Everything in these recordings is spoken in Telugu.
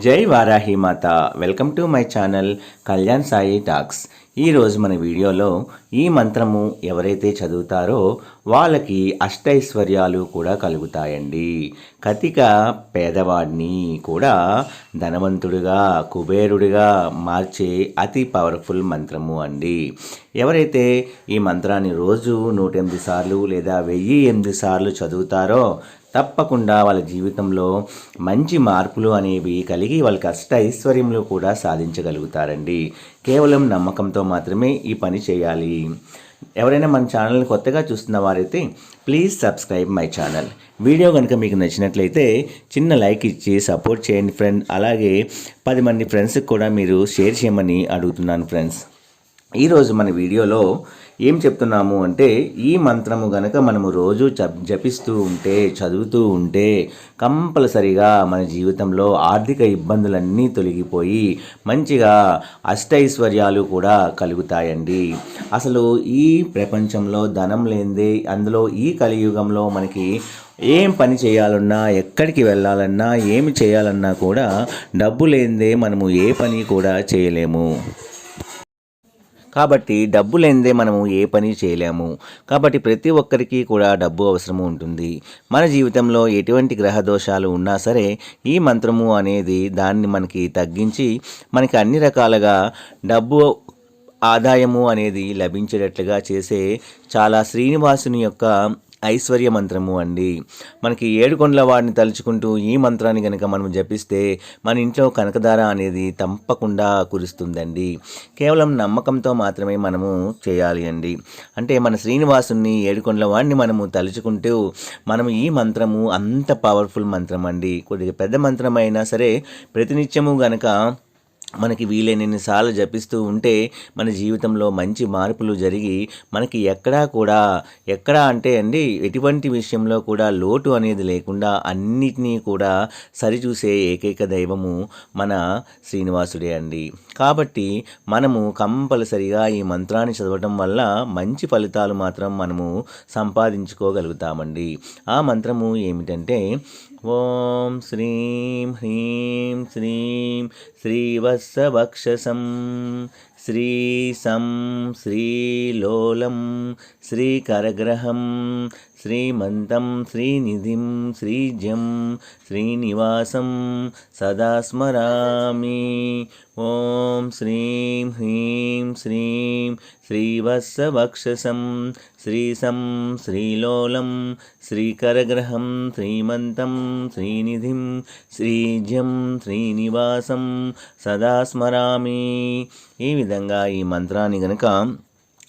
జై వారాహి మాత. Welcome to my channel Kalyan Sai talks. ఈరోజు మన వీడియోలో ఈ మంత్రము ఎవరైతే చదువుతారో వాళ్ళకి అష్టైశ్వర్యాలు కూడా కలుగుతాయండి. కతిక పేదవాడిని కూడా ధనవంతుడిగా కుబేరుడిగా మార్చే అతి పవర్ఫుల్ మంత్రము అండి. ఎవరైతే ఈ మంత్రాన్ని రోజు నూట ఎనిమిది సార్లు లేదా వెయ్యి ఎనిమిది సార్లు చదువుతారో తప్పకుండా వాళ్ళ జీవితంలో మంచి మార్పులు అనేవి కలిగి వాళ్ళ కష్ట ఐశ్వర్యంలో కూడా సాధించగలుగుతారండి. కేవలం నమ్మకంతో మాత్రమే ఈ పని చేయాలి. ఎవరైనా మన ఛానల్ని కొత్తగా చూస్తున్న వారైతే please subscribe my channel. Video కనుక మీకు నచ్చినట్లయితే చిన్న లైక్ ఇచ్చి సపోర్ట్ చేయండి ఫ్రెండ్. అలాగే పది మంది ఫ్రెండ్స్కి కూడా మీరు షేర్ చేయమని అడుగుతున్నాను ఫ్రెండ్స్. ఈరోజు మన వీడియోలో ఏం చెప్తున్నాము అంటే ఈ మంత్రము గనక మనము రోజు జపిస్తూ ఉంటే చదువుతూ ఉంటే కంపల్సరిగా మన జీవితంలో ఆర్థిక ఇబ్బందులన్నీ తొలగిపోయి మంచిగా అష్టైశ్వర్యాలు కూడా కలుగుతాయండి. అసలు ఈ ప్రపంచంలో ధనం లేనిదే అందులో ఈ కలియుగంలో మనకి ఏం పని చేయాలన్నా ఎక్కడికి వెళ్ళాలన్నా ఏమి చేయాలన్నా కూడా డబ్బు లేనిదే మనము ఏ పని కూడా చేయలేము. కాబట్టి డబ్బు లేనిదే మనము ఏ పని చేయలేము. కాబట్టి ప్రతి ఒక్కరికి కూడా డబ్బు అవసరం ఉంటుంది. మన జీవితంలో ఎటువంటి గ్రహ దోషాలు ఉన్నా సరే ఈ మంత్రము అనేది దాన్ని మనకి తగ్గించి మనకి అన్ని రకాలుగా డబ్బు ఆదాయము అనేది లభించేటట్లుగా చేసే చాలా శ్రీనివాసుని యొక్క ఐశ్వర్య మంత్రము అండి. మనకి ఏడుకొండల వాడిని తలుచుకుంటూ ఈ మంత్రాన్ని కనుక మనం జపిస్తే మన ఇంట్లో కనకదార అనేది తప్పకుండా కురుస్తుందండి. కేవలం నమ్మకంతో మాత్రమే మనము చేయాలి అండి. అంటే మన శ్రీనివాసుని ఏడుకొండల వాడిని మనము తలుచుకుంటూ మనం ఈ మంత్రము అంత పవర్ఫుల్ మంత్రం అండి కొద్దిగా పెద్ద మంత్రం అయినా సరే ప్రతినిత్యము గనక మనకి వీలైనన్నిసార్లు జపిస్తూ ఉంటే మన జీవితంలో మంచి మార్పులు జరిగి మనకి ఎక్కడా కూడా ఎక్కడా అంటే అండి ఎటువంటి విషయంలో కూడా లోటు అనేది లేకుండా అన్నిటినీ కూడా సరిచూసే ఏకైక దైవము మన శ్రీనివాసుడే అండి. కాబట్టి మనము కంపల్సరిగా ఈ మంత్రాన్ని చదవటం వల్ల మంచి ఫలితాలు మాత్రం మనము సంపాదించుకోగలుగుతామండి. ఆ మంత్రము ఏమిటంటే ఓం శ్రీం హ్రీం శ్రీం శ్రీవత్సవక్షసం శ్రీసం శ్రీలోలం శ్రీకరగ్రహం శ్రీమంతం శ్రీనిధిం శ్రీజం శ్రీనివాసం సదా స్మరామి. ఓం శ్రీం హ్రీం శ్రీం శ్రీవత్సవక్షసం శ్రీసం శ్రీలోలం శ్రీకరగ్రహం శ్రీమంతం శ్రీనిధిం శ్రీజం శ్రీనివాసం సదా స్మరామి. ఈ విధంగా విధంగా ఈ మంత్రాన్ని గనక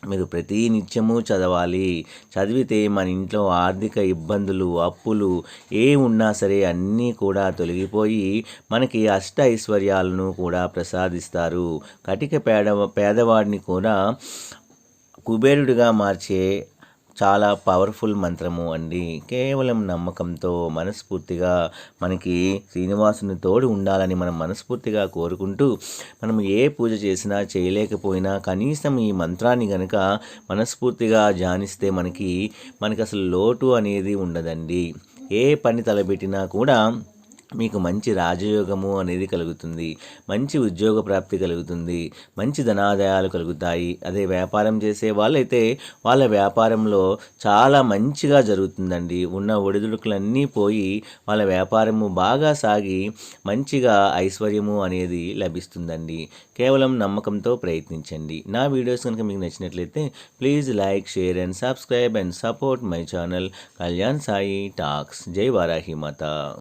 మీరు ప్రతి నిత్యము చదవాలి. చదివితే మన ఇంట్లో ఆర్థిక ఇబ్బందులు అప్పులు ఏ ఉన్నా సరే అన్నీ కూడా తొలగిపోయి మనకి అష్ట ఐశ్వర్యాలను కూడా ప్రసాదిస్తారు. కటిక పేద పేదవాడిని కూడా కుబేరుడిగా మార్చే చాలా పవర్ఫుల్ మంత్రము అండి. కేవలం నమ్మకంతో మనస్ఫూర్తిగా మనకి శ్రీనివాసుని తోడు ఉండాలని మనం మనస్ఫూర్తిగా కోరుకుంటూ మనం ఏ పూజ చేసినా చేయలేకపోయినా కనీసం ఈ మంత్రాన్ని గనక మనస్ఫూర్తిగా ధ్యానిస్తే మనకి మనకి అసలు లోటు అనేది ఉండదండి. ఏ పని తలబెట్టినా కూడా మీకు మంచి రాజయోగము అనేది కలుగుతుంది మంచి ఉద్యోగ ప్రాప్తి కలుగుతుంది మంచి ధనాదాయాలు కలుగుతాయి. అదే వ్యాపారం చేసే వాళ్ళైతే వాళ్ళ వ్యాపారంలో చాలా మంచిగా జరుగుతుందండి. ఉన్న ఒడిదుడుకులన్నీ పోయి వాళ్ళ వ్యాపారము బాగా సాగి మంచిగా ఐశ్వర్యము అనేది లభిస్తుందండి. కేవలం నమ్మకంతో ప్రయత్నించండి. నా వీడియోస్ కనుక మీకు నచ్చినట్లయితే please like share and subscribe and support my channel Kalyan Sai talks. జై వారాహి మాత.